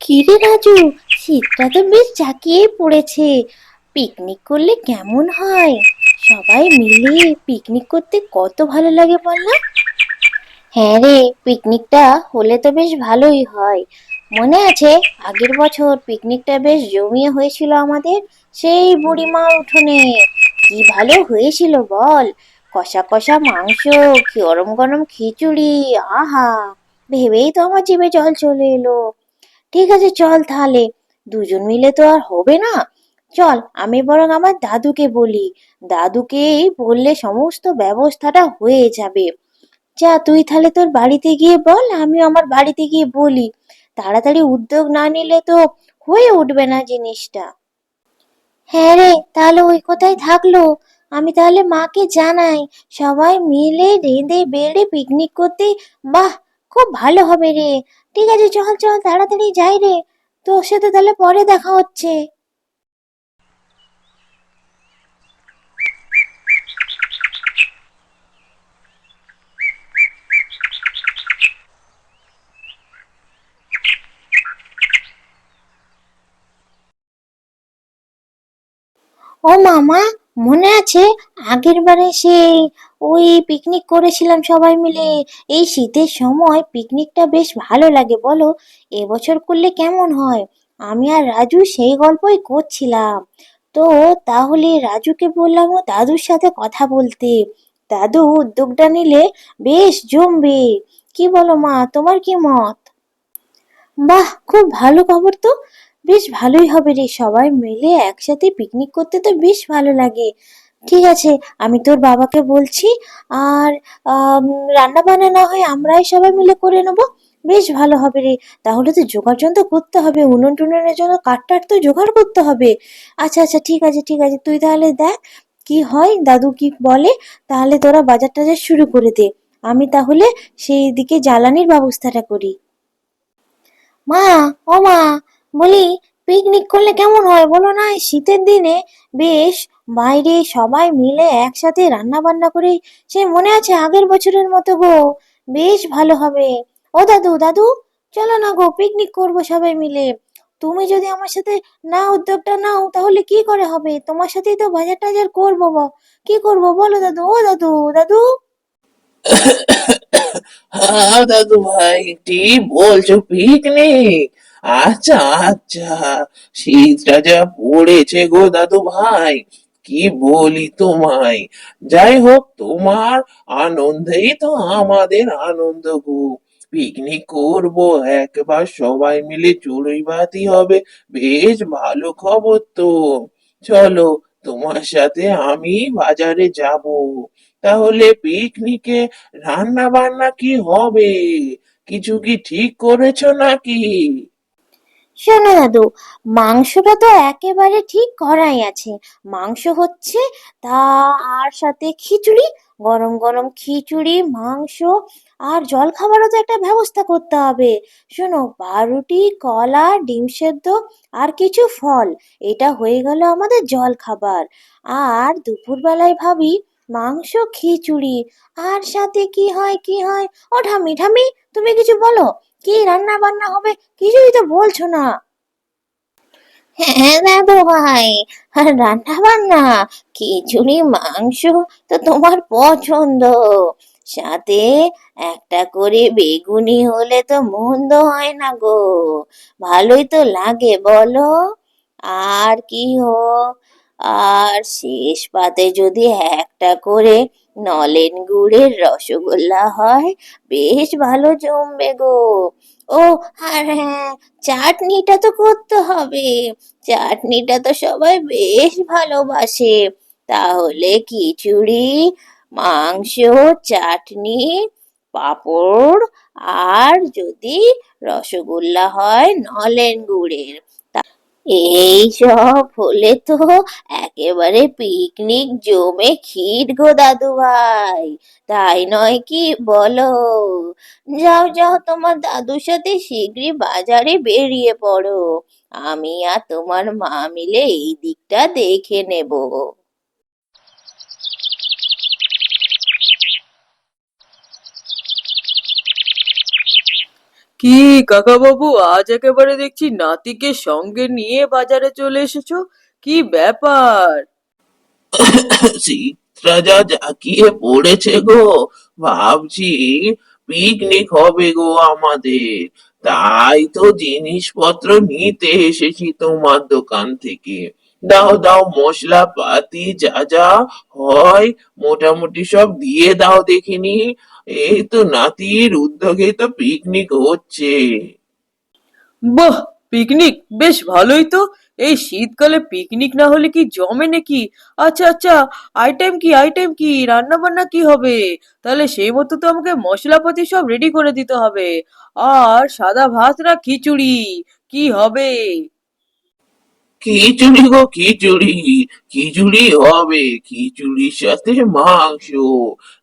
কিরে রাজু, শীতটা তো বেশ জাঁকিয়ে পড়েছে। পিকনিক করলে কেমন হয়? সবাই মিলে পিকনিক করতে কত ভালো লাগে বল না? হ্যাঁ রে পিকনিকটা হলে তো বেশ ভালোই হয়। মনে আছে, আগের বছর পিকনিকটা বেশ জমিয়ে হয়েছিল আমাদের সেই বুড়িমা উঠোনে। কি ভালো হয়েছিল বল? কষা কষা মাংস, গরম গরম খিচুড়ি, আহা! ভেবেই তো আমার জিভে জল চলে এলো। ঠিক আছে, চল তাহলে। দুজন মিলে তো আর হবে না। চল, আমি বরং আমার দাদুকে বলি। দাদুকেই বললে সমস্ত ব্যবস্থাটা হয়ে যাবে। যা, তুই তাহলে তোর বাড়িতে গিয়ে বল, আমিও আমার বাড়িতে গিয়ে বলি। তাড়াতাড়ি উদ্যোগ না নিলে তো হয়ে উঠবে না জিনিসটা। হ্যাঁ রে, তাহলে ওই কথাই থাকল। আমি তাহলে মাকে জানাই, সবাই মিলে রেঁধে বেড়ে পিকনিক করতে, বাহ, খুব ভালো হবে রে। ঠিক আছে, চল চল, তাড়াতাড়ি যাই রে। তোর সাথে তাহলে পরে দেখা হচ্ছে। ও মামা, মনে আছে আগের বারে সেই ওই পিকনিক করেছিলাম সবাই মিলে। এই শীতের সময় পিকনিকটা বেশ ভালো লাগে, বলো? এবছর করলে কেমন হয়? আমি আর রাজু সেই গল্পই করছিলাম। তো তাহলে রাজুকে বললাম ও দাদুর সাথে কথা বলতে। দাদু উদ্যোগটা নিলে বেশ জমবে। কি বলো মা, তোমার কি মত? বাহ, খুব ভালো খবর তো। বেশ ভালোই হবে রে সবাই মিলে একসাথে পিকনিক করতে তো বেশ ভালো লাগে। ঠিক আছে, আমি তোর বাবাকে বলছি আর রান্না বান্না না হয় আমরাই সবাই মিলে করে নেব। বেশ ভালো হবে রে, তাহলে তো জোগাড় যন্ত্র করতে হবে, উনুন টুনুনের জন্য কাঠ টাঠ তো জোগাড় করতে হবে। আচ্ছা আচ্ছা ঠিক আছে ঠিক আছে, তুই তাহলে দেখ কি হয়, দাদু কি বলে, তাহলে তোরা বাজার টাজার শুরু করে দে। আমি তাহলে সেই দিকে জ্বালানির ব্যবস্থাটা করি। মা, ও মা, বলি পিকনিক করলে কেমন হয়? বলো না শীতের দিনে বেশ বাইরে সবাই মিলে একসাথে রান্না বান্না করে সে মনে আছে আগের বছরের মতো গো। বেশ ভালো হবে। ও দাদু দাদু, চলো না গো পিকনিক করব সবাই মিলে। তুমি যদি আমার সাথে না উদ্যোগটা নাও, তাহলে কি করে হবে? তোমার সাথেই তো বাজার টাজার করব কি করব বলো দাদু, ও দাদু দাদু। হ্যাঁ দাদু ভাই, কি বলছো পিকনিক আচ্ছা আচ্ছা। শীতটা যা পড়েছে গো দাদু ভাই। কি বলি তোমায়? যাই হোক তোমার আনন্দেই তো আমাদের আনন্দ গো। পিকনিক করব একবার, সবাই মিলে চড়ুই ভাতি হবে, বেশ ভালো খবর তো। চলো, তোমার সাথে আমি বাজারে যাব। তাহলে পিকনিকে রান্না বান্না কি হবে? কিছু কি ঠিক করেছ নাকি? শোনো দাদু, মাংসটা তো একেবারে ঠিক করাই আছে। মাংস হচ্ছে তা আর সাথে খিচুড়ি, গরম গরম খিচুড়ি, মাংস আর জল খাবারও তো একটা ব্যবস্থা করতে হবে। শোনো, পাউরুটি, কলা, ডিম সেদ্ধ আর কিছু ফল, এটা হয়ে গেল আমাদের জল খাবার আর দুপুরবেলায় ভাবি মাংস, খিচুড়ি, আর সাথে কি হয় কি হয়? ও ঠামি ঠামি তুমি কিছু বলো কি রান্না বান্না হবে কিছুই তো বলছো না। হ্যাঁ দাদু ভাই আর রান্না বান্না খিচুড়ি, মাংস তো তোমার পছন্দ। সাথে একটা করে বেগুনি হলে তো মন্দ হয় না গো। ভালোই তো লাগে বলো। আর কি হোক, আর শেষ পাতে যদি একটা করে নলেন গুড়ের রসগোল্লা হয়, বেশ ভালো জমবে গো। ও, আর হ্যাঁ চাটনিটা তো করতে হবে। চাটনিটা তো সবাই বেশ ভালোবাসে। তাহলে খিচুড়ি, মাংস, চাটনি, পাঁপড়, আর যদি রসগোল্লা হয় নলেন গুড়ের। এই সব হলে তো একেবারে পিকনিক জমে ক্ষীর গো দাদু ভাই। তাই নয় কি বলো? যাও যাও, তোমার দাদুর সাথে শীঘ্রই বাজারে বেরিয়ে পড়ো। আমি আর তোমার মা মিলে এই দিকটা দেখে নেব। কি কাকা বাবু আজ একেবারে দেখছি নাতিকে সঙ্গে নিয়ে বাজারে চলে এসেছ। কি ব্যাপার? যা জাকিয়ে পড়েছে গো। ভাবছি পিকনিক হবে গো আমাদের। তাই তো জিনিসপত্র নিতে এসেছি তোমার দোকান থেকে। দাও দাও মশলা পাতি যা যা হয় মোটামুটি সব দিয়ে দাও দেখিনি। এই তো নাতির উদ্যোগে তো পিকনিক হচ্ছে। বাহ পিকনিক বেশ ভালোই তো। এই শীতকালে পিকনিক না হলে কি জমে নাকি? আচ্ছা আচ্ছা আইটেম কি আইটেম কি? রান্না বান্না কি হবে? তাহলে সেই মতো তো আমাকে মশলাপাতি সব রেডি করে দিতে হবে। আর সাদা ভাত না খিচুড়ি? কি হবে? খিচুড়ি গো, খিচুড়ি। খিচুড়ি হবে, খিচুড়ির সাথে মাংস।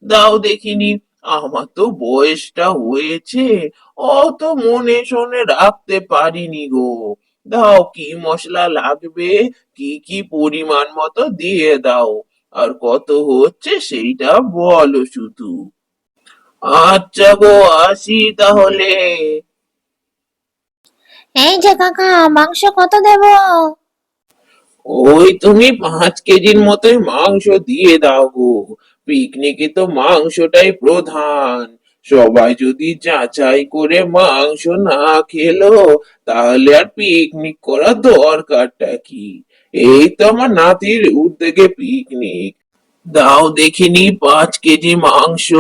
দাও দেখিনি, আমার তো বয়সটা হয়েছে। অত মনে শোনে রাখতে পারিনি গো। দাও কি মশলা লাগবে, কি কি পরিমাণ মতো দিয়ে দাও। আর কত হচ্ছে সেইটা বলো শুধু। আচ্ছা গো, আসি তাহলে। এই যে কাকা, মাংস কত দেব? ওই তুমি পাঁচ কেজির মতোই মাংস দিয়ে দাও গো। পিকনিকে তো মাংসটাই প্রধান। সবাই যদি যাচাই করে মাংস না খেলো, তাহলে আর পিকনিক করার দরকারটা কি? এই তো আমার নাতির উদ্যোগে পিকনিক। দাও দেখিনি পাঁচ কেজি মাংস।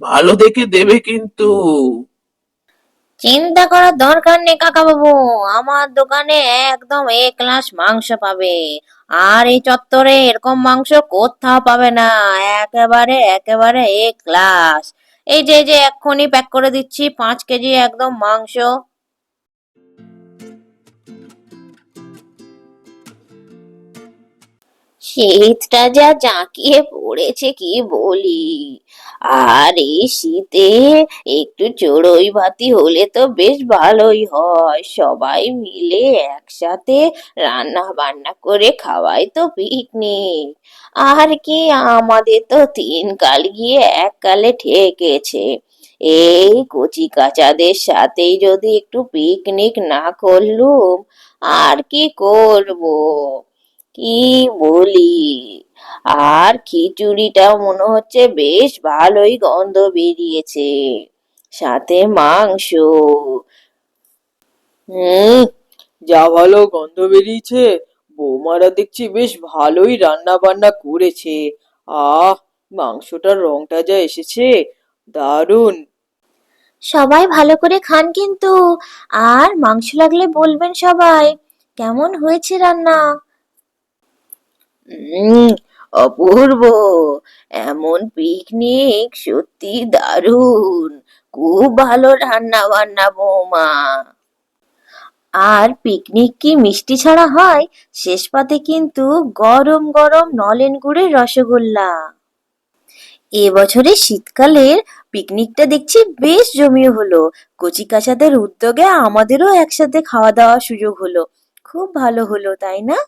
ভালো দেখে দেবে কিন্তু। চিন্তা করার দরকার নেই কাকা বাবু আমার দোকানে একদম এ গ্লাস মাংস পাবে। আর এই চত্বরে এরকম মাংস কোথাও পাবে না। একেবারে একেবারে এক গ্লাস এই যে যে, এক্ষুনি প্যাক করে দিচ্ছি, পাঁচ কেজি একদম মাংস। শীতটা যা জাঁকিয়ে পড়েছে, কি বলি? আর এই শীতে একটু চড়ুই ভাতি হলে তো বেশ ভালোই হয়। সবাই মিলে একসাথে রান্না বান্না করে খাওয়াই তো পিকনিক আর কি, আমাদের তো তিন কাল গিয়ে এক কালে ঠেকেছে। এই কচি কাচাদের সাথেই যদি একটু পিকনিক না করলুম, আর কি করব? কি বলি? আর খিচুড়িটাও মনে হচ্ছে বেশ ভালোই গন্ধ বেরিয়েছে। সাথে মাংস। হুম, যা ভালো গন্ধ বেরিয়েছে। বৌমারা দেখছি বেশ ভালোই রান্না বান্না করেছে। আহ, মাংসটার রংটা যা এসেছে, দারুণ। সবাই ভালো করে খান কিন্তু। আর মাংস লাগলে বলবেন সবাই, কেমন হয়েছে রান্না? অপূর্ব। এমন পিকনিক সত্যি দারুণ। খুব ভালো রান্না বান্না বৌমা। আর পিকনিক কি মিষ্টি ছাড়া হয়? শেষ পাতে কিন্তু গরম গরম নলেন গুড়ের রসগোল্লা। এবছরের শীতকালের পিকনিকটা দেখছি বেশ জমিয়ে হলো। কচি কাচাদের উদ্যোগে আমাদেরও একসাথে খাওয়া দাওয়ার সুযোগ হলো। খুব ভালো হলো, তাই না?